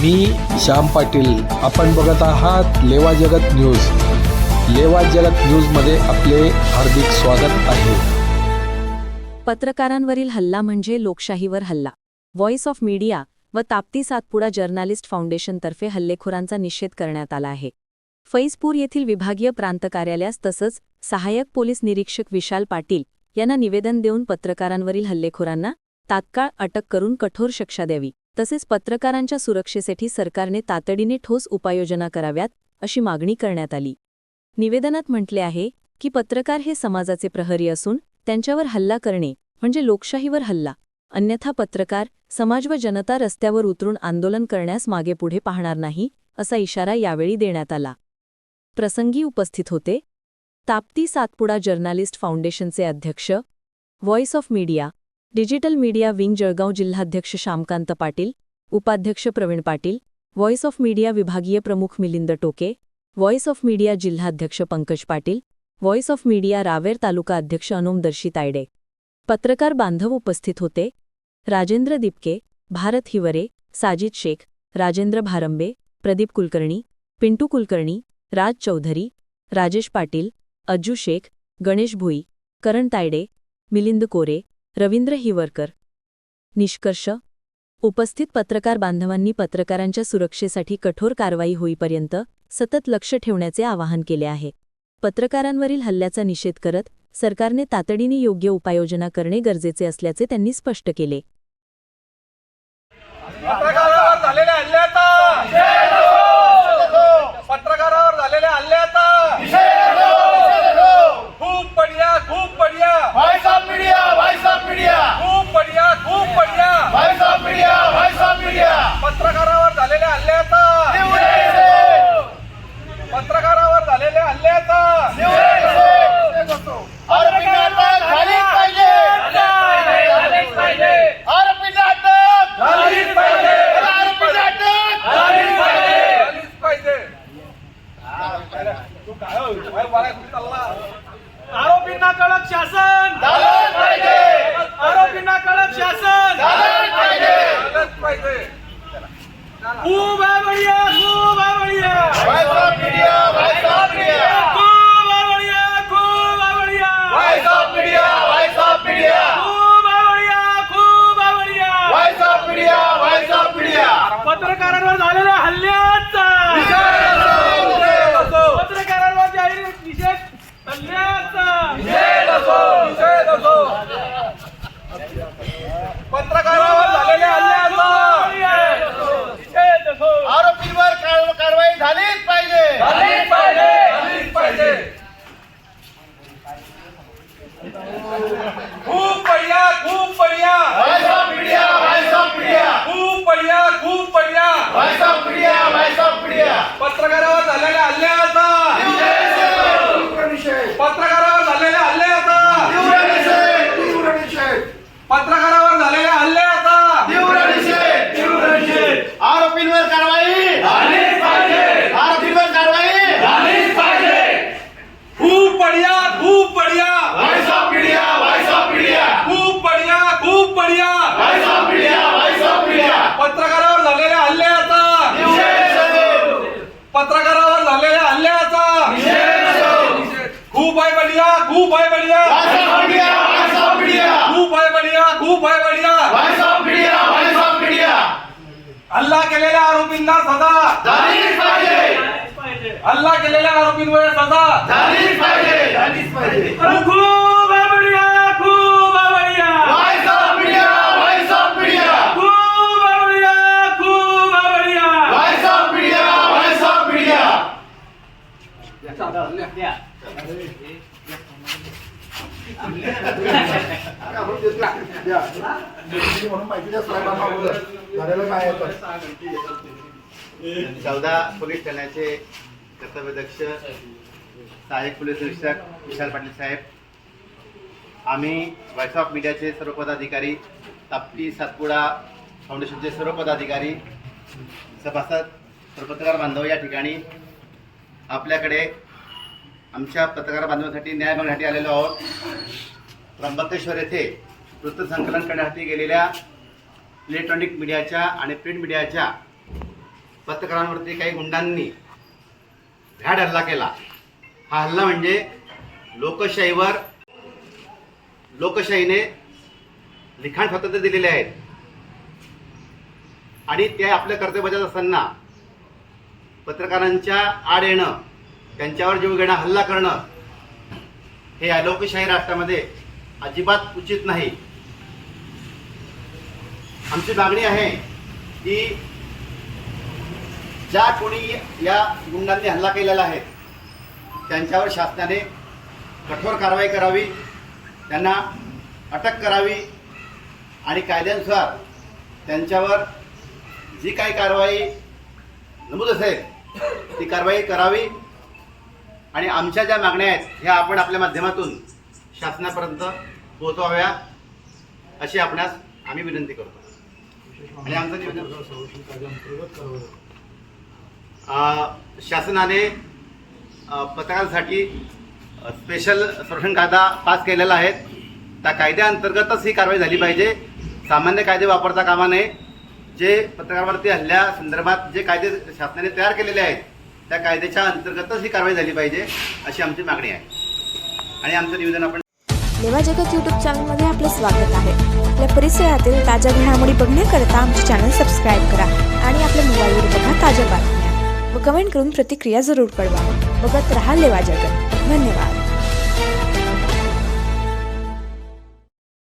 मी श्याम पाटील. आपण बघत आहात लेवा जगत न्यूज. लेवा जगत न्यूजमध्ये आपले हार्दिक स्वागत आहे. पत्रकारांवरील हल्ला म्हणजे लोकशाहीवर हल्ला. व्हॉइस ऑफ मीडिया व ताप्ती सातपुडा जर्नालिस्ट फाउंडेशनतर्फे हल्लेखोरांचा निषेध करण्यात आला आहे. फैजपूर येथील विभागीय प्रांत कार्यालयास तसंच सहाय्यक पोलीस निरीक्षक विशाल पाटील यांना निवेदन देऊन पत्रकारांवरील हल्लेखोरांना तात्काळ अटक करून कठोर शिक्षा द्यावी. तसेच पत्रकारांच्या सुरक्षेसाठी सरकारने तातडीने ठोस उपाययोजना कराव्यात अशी मागणी करण्यात आली. निवेदनात म्हटले आहे की पत्रकार हे समाजाचे प्रहरी असून त्यांच्यावर हल्ला करणे म्हणजे लोकशाहीवर हल्ला अन्यथा पत्रकार समाज व जनता रस्त्यावर उतरून आंदोलन करण्यास मागेपुढे पाहणार नाही असा इशारा यावेळी देण्यात आला. प्रसंगी उपस्थित होते. ताप्ती सातपुडा जर्नालिस्ट फाउंडेशनचे अध्यक्ष voice of media digital media wing Jalgaon जिल्हाध्यक्ष श्यामकांत पाटील उपाध्यक्ष Pravin Patil voice of media विभागीय प्रमुख Milind Toke voice of media जिल्हाध्यक्ष Pankaj Patil voice of media Raver तालुका अध्यक्ष अनोमदर्शी तायडे. पत्रकार बांधव उपस्थित होते. राजेंद्र दिपके भारत हिवरे साजिद शेख राजेंद्र भारंबे प्रदीप कुलकर्णी पिंटू कुलकर्णी राज चौधरी राजेश पाटील अज्जू शेख गणेश भुई करण तायडे मिलिंद कोरे रवींद्र हिवरकर. निष्कर्ष उपस्थित पत्रकार बांधवांनी पत्रकारांच्या सुरक्षेसाठी कठोर कारवाई होईपर्यंत सतत लक्ष ठेवण्याचे आवाहन केले आहे. पत्रकारांवरील हल्ल्याचा निषेध करत सरकारने तातडीने योग्य उपाययोजना करणे गरजेचे असल्याचे त्यांनी स्पष्ट केले. पत्रकारावर झालेल्या हल्ल्याचा पत्रकारावर झालेल्या हल्ल्याचा खूप खूप बढिया Voice of media, voice of media, खूप बढिया खूप बढिया voice of media, voice of media. पत्रकारावर झालेल्या हल्ल्याचा पत्रकारावर झालेल्या हल्ल्याचा आरोपींना अटक झालीच पाहिजे. आरोपींना अटक झालीच पाहिजे. आरोपींना अटक झालीच पाहिजे तू काय हो? काय बोलायला कुठे चालला? आरोपींना कडक शासन. आरोपींना कडक शासन. खूप आहे बढिया खूप आहे Oh! पत्रकारावर झालेल्या हल्ल्याचा. खूप आहे बढिया खूप आहे बढिया. खूप आहे बढिया खूप आहे बढिया. हल्ला केलेल्या आरोपींना पाहिजे हल्ला केलेल्या आरोपींवर सजा. झालीच पाहिजे झालीच पाहिजे खूप आहे बढिया खूप आहे बढिया Voice of media, voice of media. खूप आहे बढिया खूप आहे बढिया Voice of media, voice of media. चौदा पोलीस ठाण्याचे कर्तव्यदक्ष सहाय्यक पोलीस निरीक्षक विशाल पाटील साहेब आम्ही व्हॉइस ऑफ मीडियाचे सर्व पदाधिकारी ताप्ती सातपुडा फाउंडेशनचे सर्व पदाधिकारी सभासद सर्व पत्रकार बांधव या ठिकाणी आपल्याकडे आमच्या पत्रकार बांधवांसाठी न्याय मागण्यासाठी आलेलो आहोत. त्र्यंबकेश्वर येथे वृत्तसंकलन करण्यासाठी गेलेल्या इलेक्ट्रॉनिक मीडियाच्या आणि प्रिंट मीडियाच्या पत्रकारांवरती काही गुंडांनी भ्याड हल्ला केला. हा हल्ला म्हणजे लोकशाहीवर लोकशाहीने लिखाण स्वातंत्र्य दिलेले आहेत. आणि ते आपलं कर्तव्य बजावत असताना पत्रकारांच्या आड येणं त्यांच्यावर जीव घेणं हल्ला करणं हे अलोकशाही राष्ट्रामध्ये अजिबात उचित नाही. आमची मागणी आहे की ज्या कोणी या गुंडांनी हल्ला केलेला आहे त्यांच्यावर शासनाने कठोर कारवाई करावी त्यांना अटक करावी आणि कायद्यानुसार त्यांच्यावर जी काही कारवाई नमूद असेल ती कारवाई करावी. आणि आमच्या ज्या मागण्या आहेत ह्या आपण आपल्या माध्यमातून शासनापर्यंत पोहोचवाव्या अशी आपणास आम्ही विनंती करतो. आणि आमचं शासनाने पत्रकारांसाठी स्पेशल संरक्षण कायदा पास केलेला आहे. त्या कायद्याअंतर्गतच ही कारवाई झाली पाहिजे. सामान्य कायदे वापरता कामा नये. जे पत्रकारावरती हल्ल्या संदर्भात जे कायदे शासनाने तयार केलेले आहेत त्या कायद्याच्या अंतर्गतच ही कारवाई झाली पाहिजे अशी आमची मागणी आहे. आणि आमचं निवेदन आपण लेवा जगत यूट्यूब चॅनलमध्ये आपलं स्वागत आहे. आपल्या परिसरातील ताज्या घडामोडी बघण्याकरता आमचे चॅनल सबस्क्राईब करा आणि आपल्या मोबाईलवर बघा ताज्या बातम्या. व कमेंट करून प्रतिक्रिया जरूर कळवा. बघत राहा लेवा जगत. धन्यवाद.